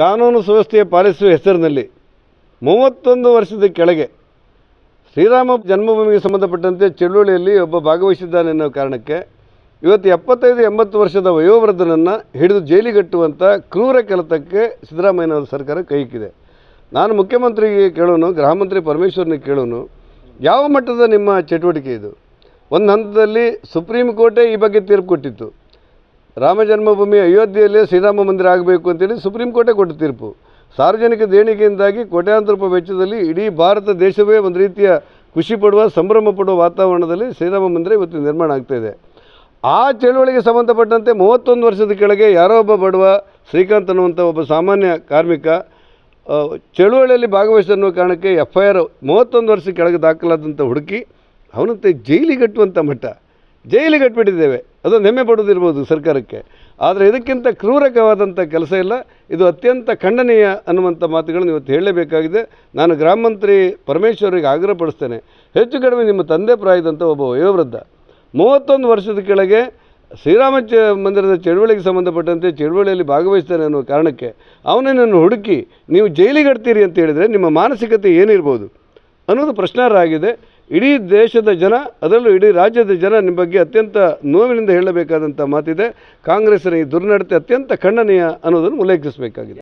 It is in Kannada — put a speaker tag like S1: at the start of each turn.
S1: ಕಾನೂನು ಸುವ್ಯವಸ್ಥೆಯ ಪಾಲಿಸುವ ಹೆಸರಿನಲ್ಲಿ ಮೂವತ್ತೊಂದು ವರ್ಷದ ಕೆಳಗೆ ಶ್ರೀರಾಮ ಜನ್ಮಭೂಮಿಗೆ ಸಂಬಂಧಪಟ್ಟಂತೆ ಚಳುವಳಿಯಲ್ಲಿ ಒಬ್ಬ ಭಾಗವಹಿಸಿದ್ದಾನೆ ಅನ್ನೋ ಕಾರಣಕ್ಕೆ ಇವತ್ತು ಎಪ್ಪತ್ತೈದು ಎಂಬತ್ತು ವರ್ಷದ ವಯೋವೃದ್ಧನನ್ನು ಹಿಡಿದು ಜೈಲಿಗಟ್ಟುವಂಥ ಕ್ರೂರ ಕೆಲಸಕ್ಕೆ ಸಿದ್ದರಾಮಯ್ಯನವರ ಸರ್ಕಾರ ಕೈಕಿದೆ ನಾನು ಮುಖ್ಯಮಂತ್ರಿಗೆ ಕೇಳೋನು, ಗೃಹ ಮಂತ್ರಿ ಪರಮೇಶ್ವರನಿಗೆ ಕೇಳೋನು, ಯಾವ ಮಟ್ಟದ ನಿಮ್ಮ ಚಟುವಟಿಕೆ ಇದು? ಒಂದು ಹಂತದಲ್ಲಿ ಸುಪ್ರೀಂ ಕೋರ್ಟೇ ಈ ಬಗ್ಗೆ ತೀರ್ಪು ಕೊಟ್ಟಿತ್ತು. ರಾಮ ಜನ್ಮಭೂಮಿ ಅಯೋಧ್ಯೆಯಲ್ಲೇ ಶ್ರೀರಾಮ ಮಂದಿರ ಆಗಬೇಕು ಅಂತೇಳಿ ಸುಪ್ರೀಂ ಕೋರ್ಟೇ ಕೊಟ್ಟ ತೀರ್ಪು. ಸಾರ್ವಜನಿಕ ದೇಣಿಗೆಯಿಂದಾಗಿ ಕೋಟ್ಯಾಂತರ ರೂಪಾಯಿ ವೆಚ್ಚದಲ್ಲಿ ಇಡೀ ಭಾರತ ದೇಶವೇ ಒಂದು ರೀತಿಯ ಖುಷಿ ಪಡುವ, ಸಂಭ್ರಮ ಪಡುವ ವಾತಾವರಣದಲ್ಲಿ ಶ್ರೀರಾಮ ಮಂದಿರ ಇವತ್ತು ನಿರ್ಮಾಣ ಆಗ್ತಾ ಇದೆ. ಆ ಚಳುವಳಿಗೆ ಸಂಬಂಧಪಟ್ಟಂತೆ ಮೂವತ್ತೊಂದು ವರ್ಷದ ಕೆಳಗೆ ಯಾರೋ ಒಬ್ಬ ಬಡವ ಶ್ರೀಕಾಂತ್ ಅನ್ನುವಂಥ ಒಬ್ಬ ಸಾಮಾನ್ಯ ಕಾರ್ಮಿಕ ಚಳುವಳಿಯಲ್ಲಿ ಭಾಗವಹಿಸಿದ ಅನ್ನೋ ಕಾರಣಕ್ಕೆ ಎಫ್ ಐ ಆರ್ ಮೂವತ್ತೊಂದು ವರ್ಷದ ಕೆಳಗೆ ದಾಖಲಾದಂಥ ಹುಡುಕಿ, ಅವನಂತೆ ಜೈಲಿಗಟ್ಟುವಂಥ ಮಟ್ಟ ಜೈಲಿಗಟ್ಬಿಟ್ಟಿದ್ದೇವೆ. ಅದೊಂದು ಹೆಮ್ಮೆ ಪಡೋದಿರ್ಬೋದು ಸರ್ಕಾರಕ್ಕೆ. ಆದರೆ ಇದಕ್ಕಿಂತ ಕ್ರೂರಕವಾದಂಥ ಕೆಲಸ ಇಲ್ಲ. ಇದು ಅತ್ಯಂತ ಖಂಡನೀಯ ಅನ್ನುವಂಥ ಮಾತುಗಳನ್ನು ಇವತ್ತು ಹೇಳಲೇಬೇಕಾಗಿದೆ. ನಾನು ಗ್ರಾಮ ಮಂತ್ರಿ ಪರಮೇಶ್ವರಿಗೆ ಆಗ್ರಹಪಡಿಸ್ತೇನೆ ಹೆಚ್ಚು ಕಡಿಮೆ ನಿಮ್ಮ ತಂದೆ ಪ್ರಾಯದಂಥ ಒಬ್ಬ ವಯೋವೃದ್ಧ. ಮೂವತ್ತೊಂದು ವರ್ಷದ ಕೆಳಗೆ ಶ್ರೀರಾಮ ಚ ಮಂದಿರದ ಚಳುವಳಿಗೆ ಸಂಬಂಧಪಟ್ಟಂತೆ ಚಳುವಳಿಯಲ್ಲಿ ಭಾಗವಹಿಸ್ತಾನೆ ಅನ್ನೋ ಕಾರಣಕ್ಕೆ ಅವನನ್ನು ಹುಡುಕಿ ನೀವು ಜೈಲಿಗಡ್ತೀರಿ ಅಂತ ಹೇಳಿದರೆ ನಿಮ್ಮ ಮಾನಸಿಕತೆ ಏನಿರ್ಬೋದು ಅನ್ನೋದು ಪ್ರಶ್ನಾರ್ಹ ಆಗಿದೆ. ಇಡೀ ದೇಶದ ಜನ, ಅದರಲ್ಲೂ ಇಡೀ ರಾಜ್ಯದ ಜನ ನಿಮ್ಮ ಬಗ್ಗೆ ಅತ್ಯಂತ ನೋವಿನಿಂದ ಹೇಳಬೇಕಾದಂಥ ಮಾತಿದೆ. ಕಾಂಗ್ರೆಸ್ಸಿನ ಈ ದುರ್ನಡತೆ ಅತ್ಯಂತ ಖಂಡನೀಯ ಅನ್ನೋದನ್ನು ಉಲ್ಲೇಖಿಸಬೇಕಾಗಿದೆ.